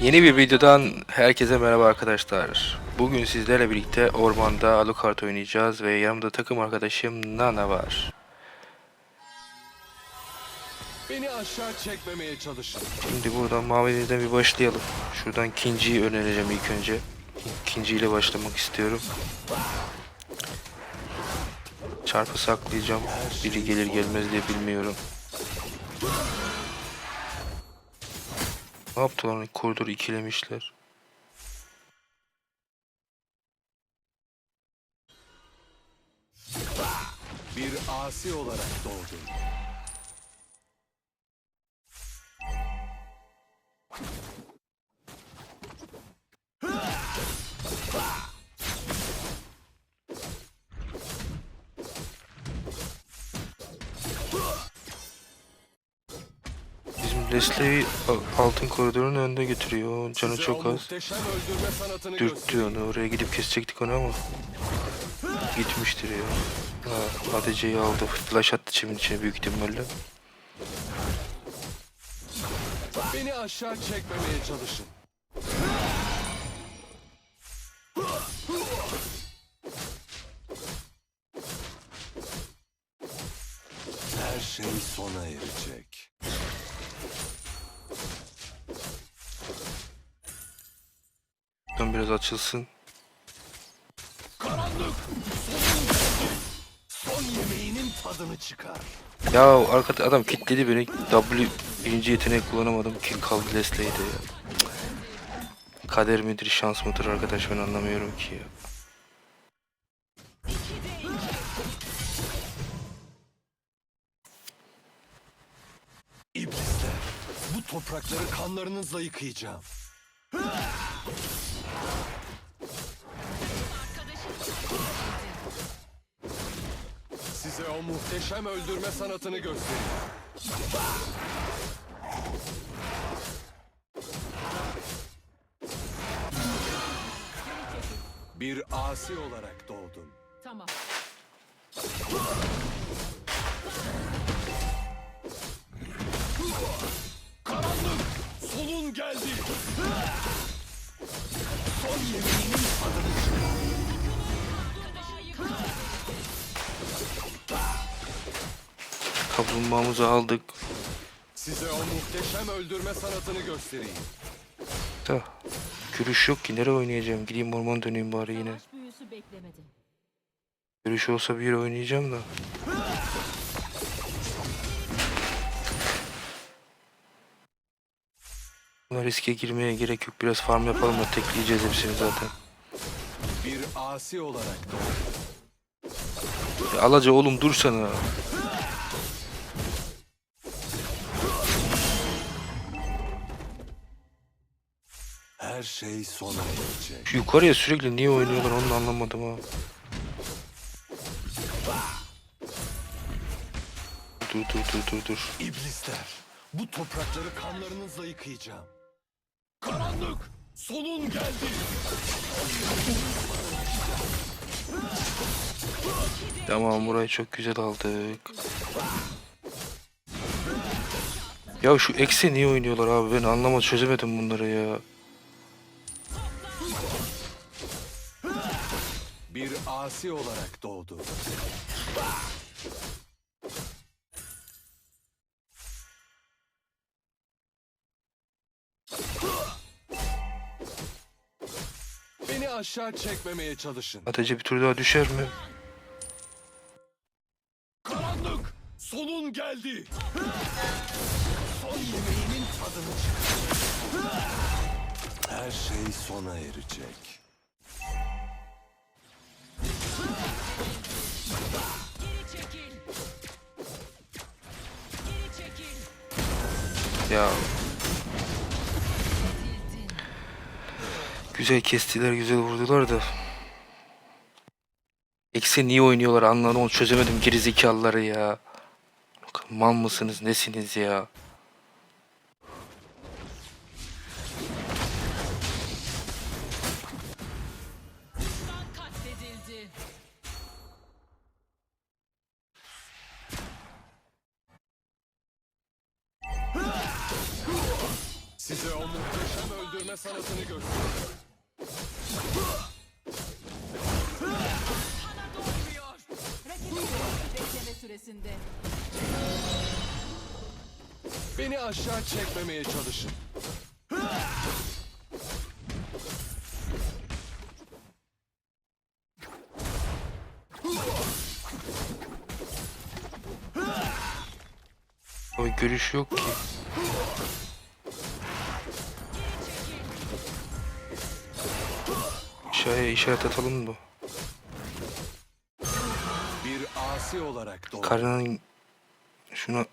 Yeni bir videodan herkese merhaba arkadaşlar. Bugün sizlerle birlikte ormanda Alucard oynayacağız ve yanımda takım arkadaşım Nana var. Beni aşağı çekmemeye çalışın. Şimdi buradan mavinizden bir başlayalım. Şuradan Kinci'yi önereceğim ilk önce. Kinci ile başlamak istiyorum. Çarpı saklayacağım. Biri gelir gelmez diye bilmiyorum. Ne yaptılar? Koridoru ikilemişler. Bir asi olarak doğdum. Bizim Leslie a- altın koridorun önünde götürüyor. Canı Size çok az. Dürttü onu. Oraya gidip kesecektik onu ama. Gitmiştir ya. Ha, ADC'yi aldı. Flash attı çimin içine büyük ihtimalle. Beni aşağı çekmemeye çalışın. Her şey sona erecek. Biraz açılsın. Karanlık! Son yemeğinin tadını çıkar. Ya arkada adam kilitledi beni. W birinci yeteneği kullanamadım. Kill kaldı Leslie'ydi ya. Kader midir şans mıdır arkadaş ben anlamıyorum ki ya. İblisler, bu toprakları kanlarınızla yıkayacağım. Size o muhteşem öldürme sanatını göstereyim. Bir asi olarak doğdum. Tamam. Karanlık! Solun geldi! Son yemeğinin tadını çıkar. Kaplumbağamızı aldık. Size o muhteşem öldürme sanatını göstereyim. Da. Görüş yok ki nereye oynayacağım? Gideyim orman döneyim bari yine. Görüş olsa bir yere oynayacağım da. Buna riske girmeye gerek yok. Biraz farm yapalım da tekleyeceğiz hepsini zaten. Bir asi olarak doğdum. Ya Alaca oğlum dursana. Şey sona erecek. Şu yukarıya sürekli niye oynuyorlar onu da anlamadım ha. Dur dur dur dur dur. İblisler, bu toprakları kanlarınızla yıkayacağım. Karanlık, sonun geldi. Tamam burayı çok güzel aldık. Ya şu eksi niye oynuyorlar abi ben anlamadım çözemedim bunları ya. Asi olarak doğdum. Beni aşağı çekmemeye çalışın. Atece bir tur daha düşer mi? Karanlık, sonun geldi. Son yemeğinin tadını çıkar. Her şey sona erecek. Ya. Güzel kestiler, güzel vurdular da. Eksi niye oynuyorlar anladım onu çözemedim gerizekalıları ya. Mal mısınız nesiniz ya? Size o muhteşem öldürme sanatını göster. Kana dolmuyor. Rakibin bekleme süresinde. Beni aşağı çekmemeye çalışın. Abi görüş yok ki. Aşağıya işaret atalım da. Bir asi olarak doğ. Karının şuna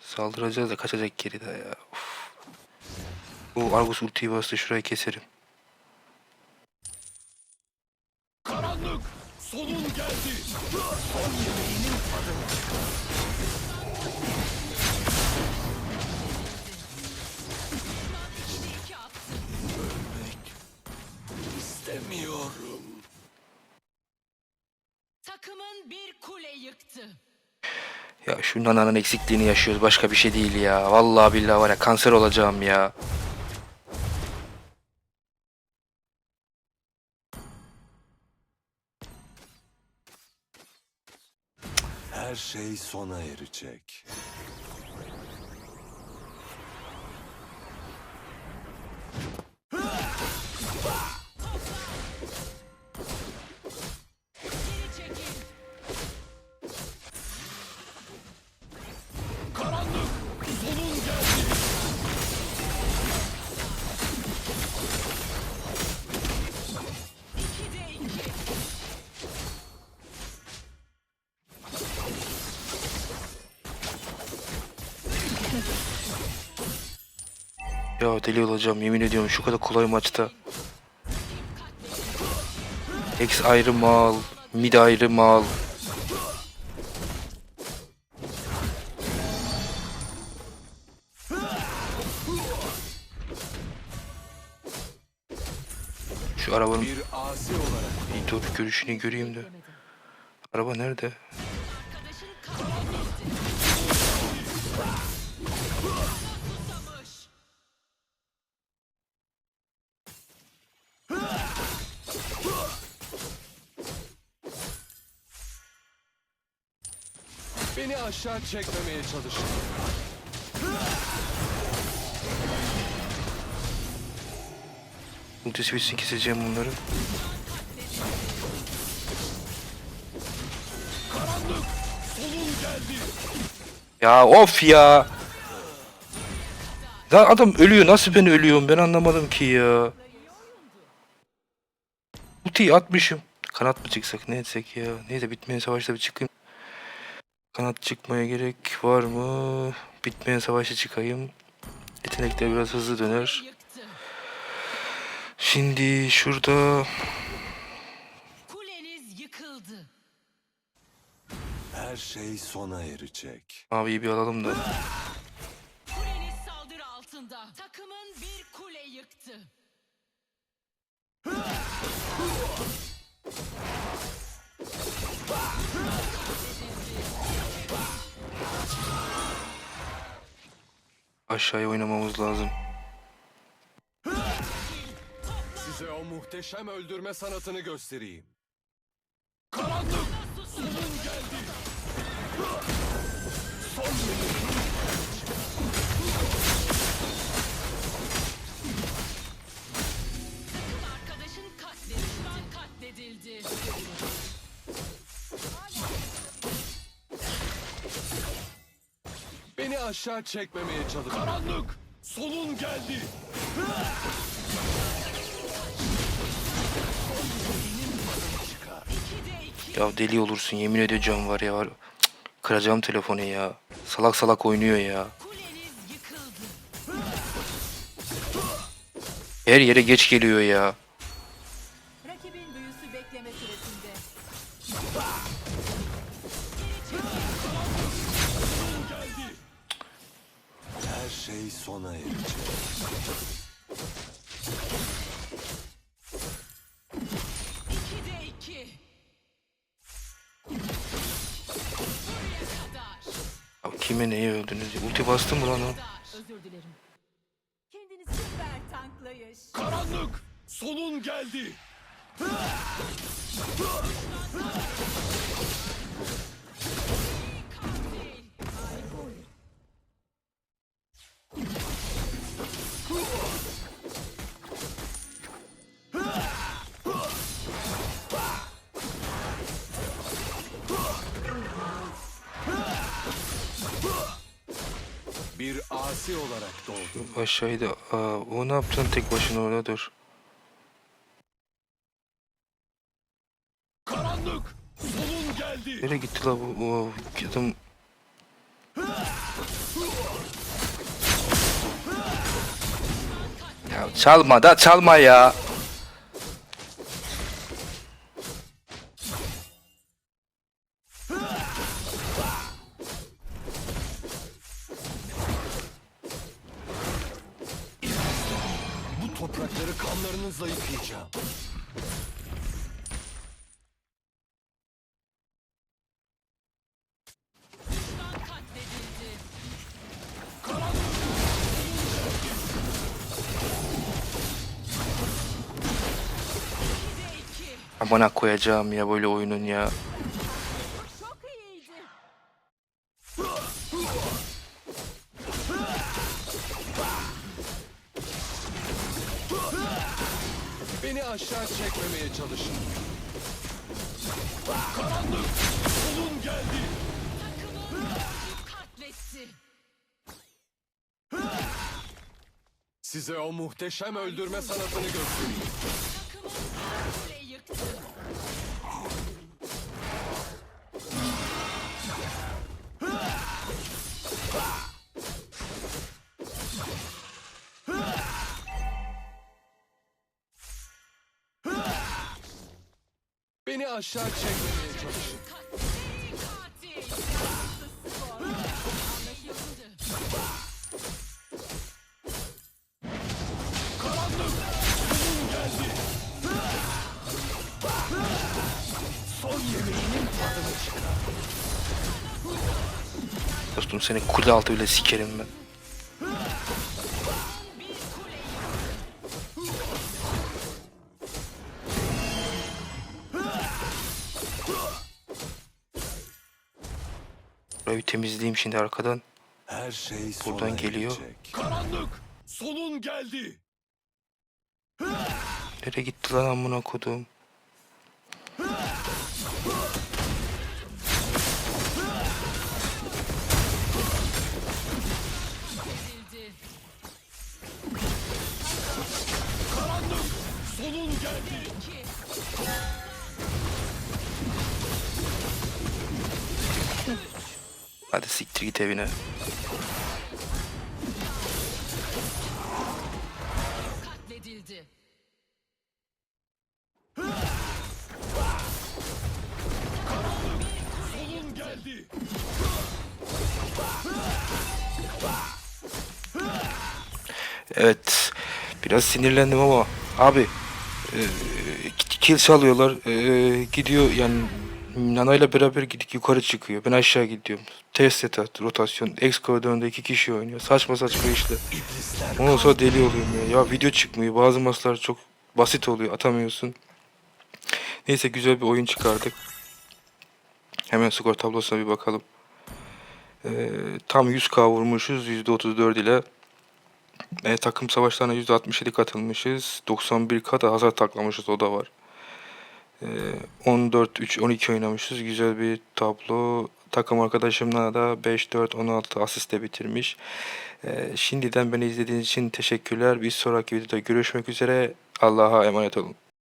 saldıracağız da kaçacak geri de ya. Uf. Bu Argus ultiyi bastı şurayı keserim. Karanlık! Sonun geldi! İki bir kule yıktı. Ya şu nananın eksikliğini yaşıyoruz başka bir şey değil ya. Vallahi billahi var ya kanser olacağım ya. Her şey sona erecek. Ya deli olacağım yemin ediyorum şu kadar kolay maçta. X ayrı mal, mid ayrı mal. Şu arabanın Bir dur görüşünü göreyim de. Araba nerede? Beni aşağı çekmemeye çalışın. Ultisi bitsin keseceğim bunları. Karanlık! Sonun geldi! Ya of ya. Lan adam ölüyor nasıl ben ölüyorum ben anlamadım ki ya. Ultiyi atmışım. Kanat mı çıksak ne etsek ya. Neyse bitmeyen savaşta bir çıkayım. Kanat çıkmaya gerek var mı? Bitmeyen savaşa çıkayım. Yetenekler biraz hızlı döner. Şimdi şurada Kuleniz yıkıldı. Her şey sona erecek. maviyi bir alalım da. Kuleniz saldırı altında. Takımın bir kule yıktı. Aşağıya oynamamız lazım. Size o muhteşem öldürme sanatını göstereyim. Karanlık! Sonun geldi! Takım aşağı çekmemeye çalışın. Karanlık! Sonun geldi! Ya deli olursun yemin ediyorum var ya. Var. Cık, Kıracağım telefonu ya. Salak salak oynuyor ya. Kuleniz yıkıldı. Her yere geç geliyor ya. Sona erecek. İki de iki. Ya kime neyi öldünüz? Ulti bastım mı lan o? Özür dilerim. Kendini süper tank Kavrayış. Karanlık! Sonun geldi! Asi olarak doğdum. Aşağıydı. Aa, o ne yapacaksın tek başına orada dur. Karanlık! Sonun geldi! Nereye gitti la bu? O adam Ya çalma da çalma ya. Amına koyacağım ya böyle oyunun ya. Çok iyiydi. Beni aşağı çekmemeye çalışın. Karanlık! Sonun geldi! Size o muhteşem öldürme sanatını göstereyim. Beni aşağı çekmemeye çalışın. Katletti katil. Skor. Anlaşıldı. Dostum seni kule altı bile sikerim ben. Burayı bir temizleyeyim şimdi arkadan. Her şey Buradan geliyor. Karanlık! Sonun geldi! Nereye gitti lan amına kodum? Karanlık! Sonun geldi! Hadi siktir git evine. Evet. Biraz sinirlendim ama abi e, kill çalıyorlar. E, gidiyor yani Nana ile beraber gidip yukarı çıkıyor. Ben aşağı gidiyorum. Test et at, rotasyon. X koridorunda iki kişi oynuyor. Saçma saçma işler. Ondan sonra deli oluyorum ya. Ya video çıkmıyor. Bazı maçlar çok basit oluyor. Atamıyorsun. Neyse güzel bir oyun çıkardık. Hemen skor tablosuna bir bakalım. Ee, tam 100k vurmuşuz. %34 ile. E, takım savaşlarına %67 katılmışız. 91k da hasar taklamışız. O da var. E, 14-3-12 oynamışız. Güzel bir tablo. Takım arkadaşımla da 5-4-16 asiste bitirmiş. E, şimdiden beni izlediğiniz için teşekkürler. Bir sonraki videoda görüşmek üzere. Allah'a emanet olun.